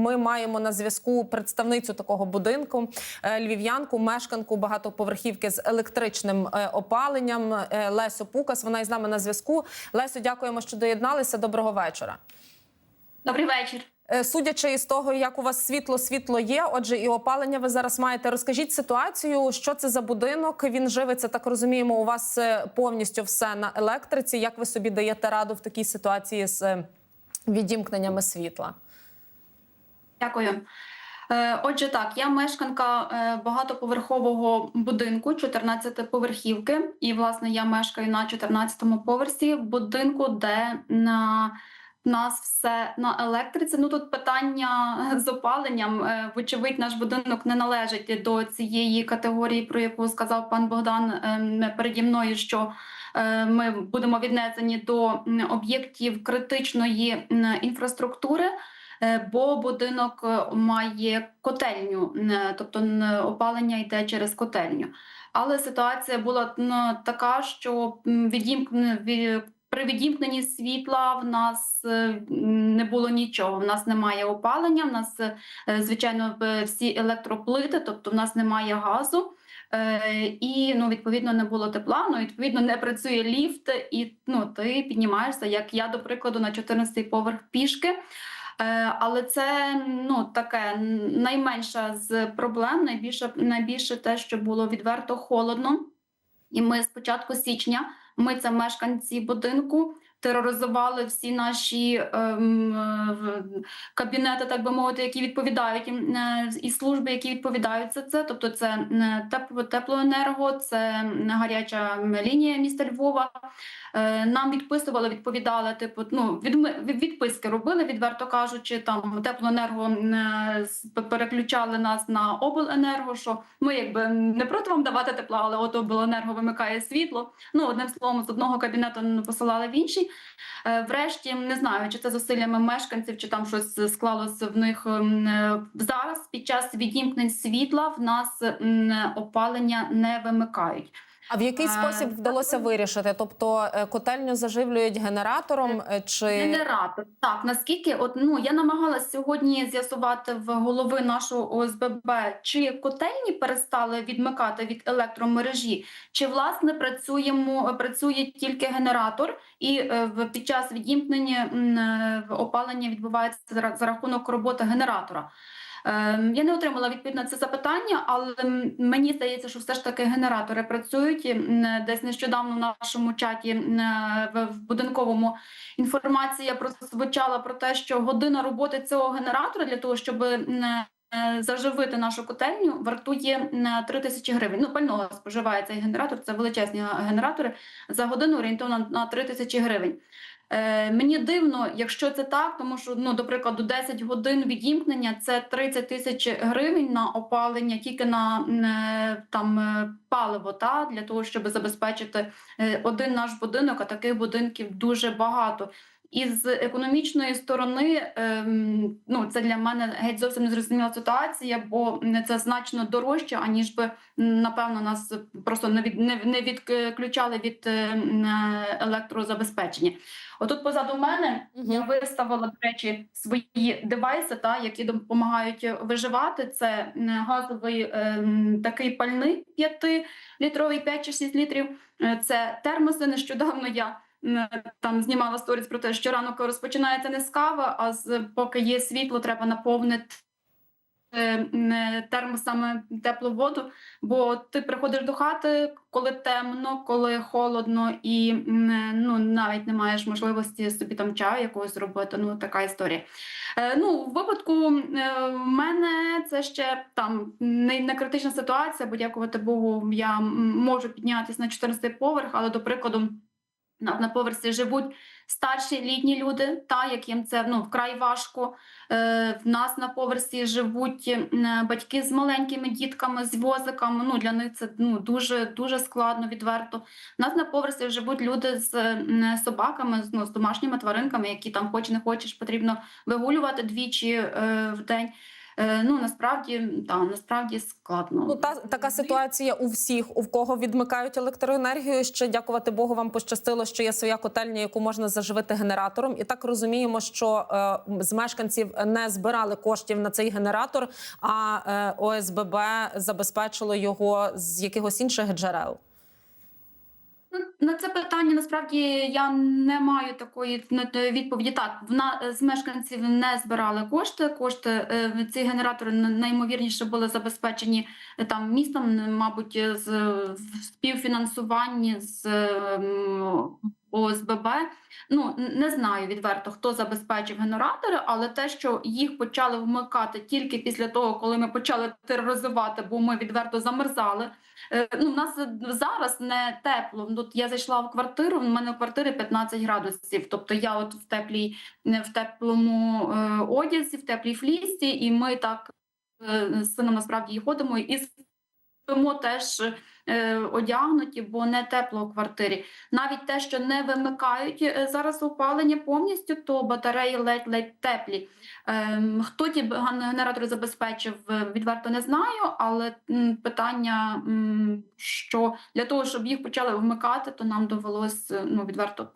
ми маємо на зв'язку представницю такого будинку, е, львів'янку, мешканку багатоповерхівки з електричним е, опаленням е, Лесю Пукас. Вона із нами на зв'язку. Лесю, дякуємо, що доєдналися. Доброго вечора. Добрий вечір. Судячи із того, як у вас світло, світло є. Отже, і опалення ви зараз маєте. Розкажіть ситуацію, що це за будинок? Він живиться, так розуміємо. У вас повністю все на електриці. Як ви собі даєте раду в такій ситуації з відімкненнями світла? Дякую. Е, Отже, так, я мешканка е, багатоповерхового будинку 14-поверхівки, і власне я мешкаю на 14-му поверсі будинку, де на нас все на електриці. Ну тут питання з опаленням. Е, Вочевидь, наш будинок не належить до цієї категорії, про яку сказав пан Богдан переді мною, що ми будемо віднесені до об'єктів критичної інфраструктури. Е, Бо будинок е, має котельню, тобто опалення йде через котельню. Але ситуація була така, що м, при відімкненні світла в нас е, не було нічого. В нас немає опалення, в нас, звичайно, всі електроплити, тобто в нас немає газу. І ну, відповідно не було тепла, ну відповідно не працює ліфт, і ну, ти піднімаєшся, як я, до прикладу, на 14-й поверх пішки. Е, Але це ну таке найменша з проблем. Найбільше найбільше те, що було відверто холодно. І ми з початку січня, ми це мешканці будинку, тероризували всі наші ем, е, кабінети, так би мовити, які відповідають м, е, і служби, які відповідають за це. Тобто, це е, тепло, теплоенерго, це гаряча лінія міста Львова. Е, Нам відписували, відповідали, типу, ну від- відписки робили, відверто кажучи, там теплоенерго е, переключали нас на обленерго. Що ми якби не проти вам давати тепла, але от обленерго вимикає світло. Ну одним словом, з одного кабінету посилали в інший. Е, Врешті не знаю, чи це зусиллями мешканців, чи там щось склалося в них е, зараз. Під час відімкнень світла в нас опалення не вимикають. А в який Е, спосіб вдалося вирішити? Тобто е, котельню заживлюють генератором е, чи Генератор. Так, наскільки от ну я намагалась сьогодні з'ясувати в голови нашого ОСББ, чи котельні перестали відмикати від електромережі, чи власне працюємо працює тільки генератор, і е, в під час відімкнення е, опалення відбувається за рахунок роботи генератора. Ем, Я не отримала відповідь на це запитання, але мені здається, що все ж таки генератори працюють. Десь нещодавно в нашому чаті е, в- будинковому інформація прозвучала про те, що година роботи цього генератора для того, щоб е, заживити нашу котельню, вартує м, 3 тисячі гривень. Ну, пального споживає цей генератор, це величезні генератори. За годину орієнтовно на 3 тисячі гривень. Е, мені дивно, якщо це так, тому що ну, до прикладу, 10 годин відімкнення це 30 тисяч гривень на опалення, тільки на е, там е, паливо, та для того, щоб забезпечити е, один наш будинок, а таких будинків дуже багато. І з економічної сторони, ем, ну це для мене геть зовсім незрозуміла ситуація, бо це значно дорожче, аніж би напевно нас просто не від не, не відключали від е, е, електрозабезпечення. Отут позаду мене я виставила, до речі, свої девайси, та, які допомагають виживати. Це газовий ем, такий пальний 5-літровий, 5 чи 6 літрів. Е, Це термоси. Нещодавно я там знімала сторіс про те, що ранок розпочинається не з кави, а з поки є світло, треба наповнити. е, Термосами теплу воду, бо ти приходиш до хати, коли темно, коли холодно, і ну навіть не маєш можливості собі там чаю якогось зробити. Ну така історія. Е, ну, в випадку е, в мене це ще там не, не критична ситуація, бо дякувати Богу, я можу піднятися на 14 поверх, але до прикладу. На, поверсі живуть старші літні люди, та яким це ну вкрай важко. Е, в нас на поверсі живуть батьки з маленькими дітками, з возиками. Ну для них це ну дуже дуже складно, відверто. У нас на поверсі живуть люди з собаками, з, ну, з домашніми тваринками, які там, хоч не хочеш, потрібно вигулювати двічі е, в день. Е, Ну насправді та насправді складно. Ну та така ситуація у всіх, у кого відмикають електроенергію. Ще дякувати Богу, вам пощастило, що є своя котельня, яку можна заживити генератором. І так розуміємо, що е, з мешканців не збирали коштів на цей генератор, а е, ОСББ забезпечило його з якихось інших джерел. Ну, На це питання насправді я не маю такої ну, е, відповіді. Так, вона з мешканців не збирали кошти. Кошти е, ці генератори н- найімовірніше були забезпечені е, там містом, мабуть, з співфінансування з ОСББ. Ну не знаю відверто, хто забезпечив генератори, але те, що їх почали вмикати тільки після того, коли ми почали тероризувати, бо ми відверто замерзали. Е, Ну, в нас зараз не тепло. Ну, Тут я зайшла в квартиру. в мене в квартирі 15 градусів. Тобто я от в теплій, в теплому е, одязі, в теплій флісті, і ми так е, з сином насправді і ходимо і спимо теж одягнуті, бо не тепло у квартирі. Навіть те, що не вимикають е, зараз опалення повністю, то батареї ледь-ледь теплі. Ем, Хто ті генератори забезпечив, е, відверто не знаю, але питання, що для того, щоб їх почали вмикати, то нам довелось е, ну, відверто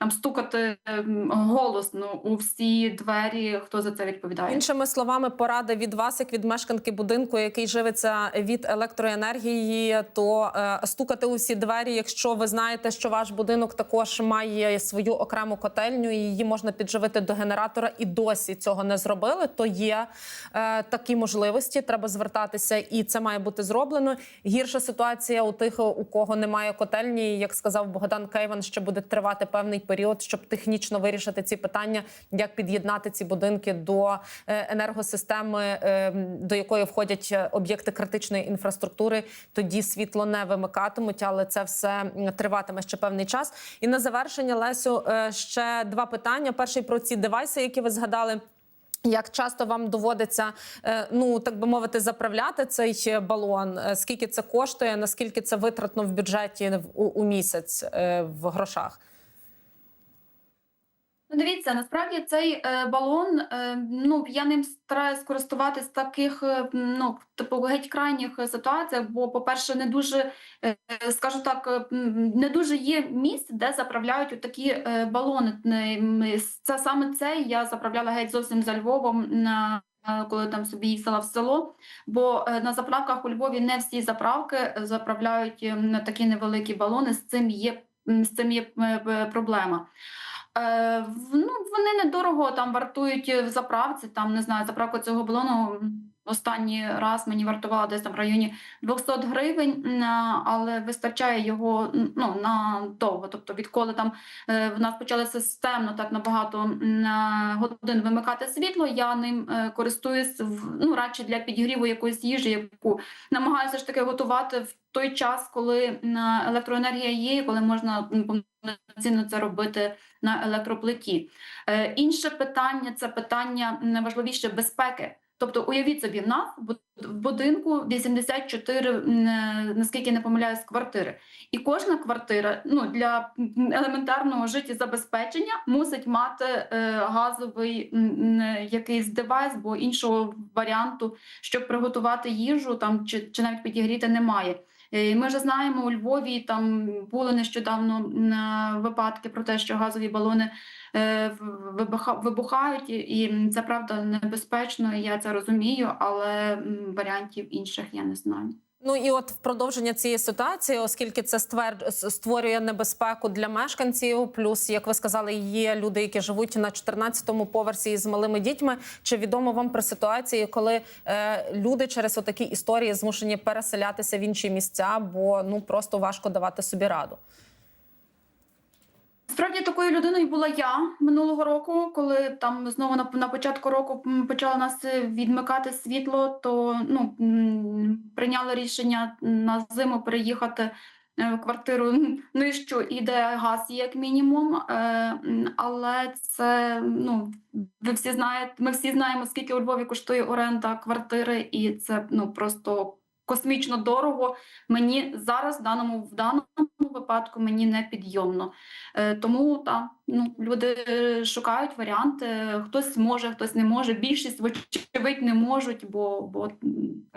там стукати ем, голосно у всі двері, хто за це відповідає. Іншими словами, порада від вас, як від мешканки будинку, який живиться від електроенергії, то е, стукати у всі двері, якщо ви знаєте, що ваш будинок також має свою окрему котельню, і її можна підживити до генератора, і досі цього не зробили. То є е, такі можливості. Треба звертатися, і це має бути зроблено. Гірша ситуація у тих, у кого немає котельні. Як сказав Богдан Кейван, що буде тривати певний період, щоб технічно вирішити ці питання, як під'єднати ці будинки до е, енергосистеми, е, до якої входять е, об'єкти критичної інфраструктури. Тоді світло не вимикатимуть, але це все триватиме ще певний час. І на завершення, Лесю, е, ще два питання. Перший про ці девайси, які ви згадали. Як часто вам доводиться, е, ну так би мовити, заправляти цей е, балон? Е, Скільки це коштує? Наскільки це витратно в бюджеті у, місяць в грошах? Ну, Дивіться, насправді цей е, балон, е, ну я ним стараюсь користуватись в таких, е, ну типу геть крайніх ситуаціях, бо, по-перше, не дуже, скажу так, не дуже є місць, де заправляють у такі балони. Це саме це я заправляла геть зовсім за Львовом на. Коли там собі їздила в село, бо на заправках у Львові не всі заправки заправляють на такі невеликі балони. З цим є з цим є проблема. Е, ну, вони недорого там вартують в заправці. Там не знаю, заправка цього балону останній раз мені вартувала десь там в районі 200 гривень, але вистачає його ну, на довго. Тобто, відколи там е, в нас почали системно так набагато годин вимикати світло, я ним е, користуюсь в- ну, радше для підігріву якоїсь їжі, яку намагаюся ж таки готувати в той час, коли електроенергія є, коли можна повноцінно це робити на електроплиті. Е, інше питання це питання найважливіше безпеки. Тобто, уявіть собі, в нас в будинку 84, м, е, наскільки не помиляюсь, квартири. І кожна квартира ну, для елементарного життєзабезпечення мусить мати е, газовий м, якийсь девайс, бо іншого варіанту, щоб приготувати їжу там чи, чи навіть підігріти, немає. Е, Ми вже знаємо у Львові там були нещодавно е, випадки про те, що газові балони е, вибухають, і це правда небезпечно. Я це розумію, але варіантів інших я не знаю. Ну і от в продовження цієї ситуації, оскільки це створює небезпеку для мешканців, плюс, як ви сказали, є люди, які живуть на 14-му поверсі з малими дітьми. Чи відомо вам про ситуації, коли е, люди через отакі історії змушені переселятися в інші місця, бо ну просто важко давати собі раду? Справді такою людиною була я минулого року, коли там знову на, на початку року почало нас е, відмикати світло, то ну прийняли рішення на зиму переїхати е, в квартиру нижчу і де газ є як мінімум. Е, але це ну ви всі знаєте, ми всі знаємо, скільки у Львові коштує оренда квартири, і це ну просто космічно дорого. Мені зараз в даному в даному випадку мені не підйомно. Е, тому та ну люди е, шукають варіанти. Хтось може, хтось не може. Більшість вочевидь не можуть, бо, бо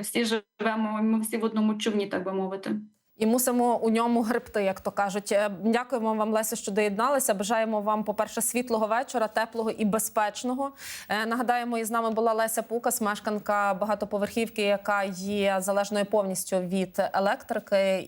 всі живемо. Ми всі в одному човні, так би мовити. І мусимо у ньому гребти, як то кажуть. Е, Дякуємо вам, Леся, що доєдналися. Бажаємо вам, по-перше, світлого вечора, теплого і безпечного. Е, Нагадаємо, із нами була Леся Пукас, мешканка багатоповерхівки, яка є залежною повністю від електрики.